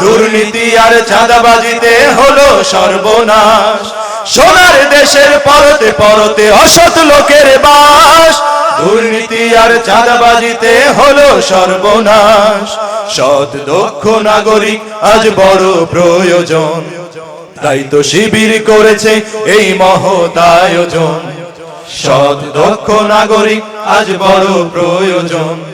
দুর্নীতি আর চাঁদাবাজিতে হলো সর্বনাশ। সোনার দেশের পরতে পরতে অসৎ লোকের বাস। দুর্নীতি আর চাঁদাবাজিতে হলো সর্বনাশ। সৎ, দক্ষ নাগরিক আজ বড় প্রয়োজন। তাই তো শিবির করেছে এই মহৎ আয়োজন। সৎ, দক্ষ নাগরিক আজ বড় প্রয়োজন।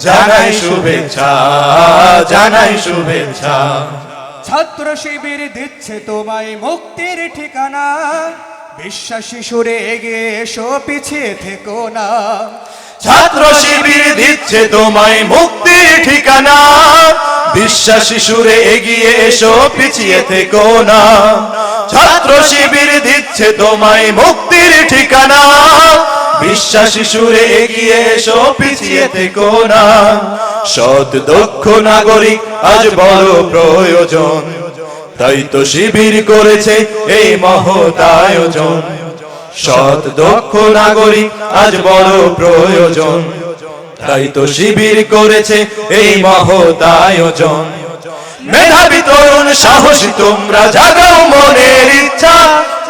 জানাই শুভেচ্ছা জানাই শুভেচ্ছা। ছাত্র শিবির দিচ্ছে তোমায় মুক্তির ঠিকানা। বিশ্বাসী সুরে এগিয়ে এসো পিছিয়ে থেকো না। ছাত্র শিবির দিচ্ছে তোমায় মুক্তির ঠিকানা। বিশ্বাসী সুরে এগিয়ে এসো পিছিয়ে থেকো না। ছাত্র শিবির দিচ্ছে তোমায় মুক্তির ঠিকানা। বিশ্বাসী সুরে এগিয়ে এসো, পিছিয়ে থেকো না। সৎ, দক্ষ নাগরিক আজ বড় প্রয়োজন। তাই তো শিবির করেছে এই মহৎ আয়োজন। সৎ, দক্ষ নাগরিক আজ বড় প্রয়োজন। তাই তো শিবির করেছে এই মহৎ আয়োজন। মেধাবী তরুণ, সাহসী, তোমরা জাগাও মনের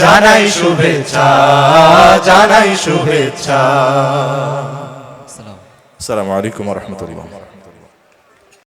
জানাই শুভেচ্ছা জানাই শুভেচ্ছা। সালাম আসসালামু আলাইকুম রহমতুল্লাহ।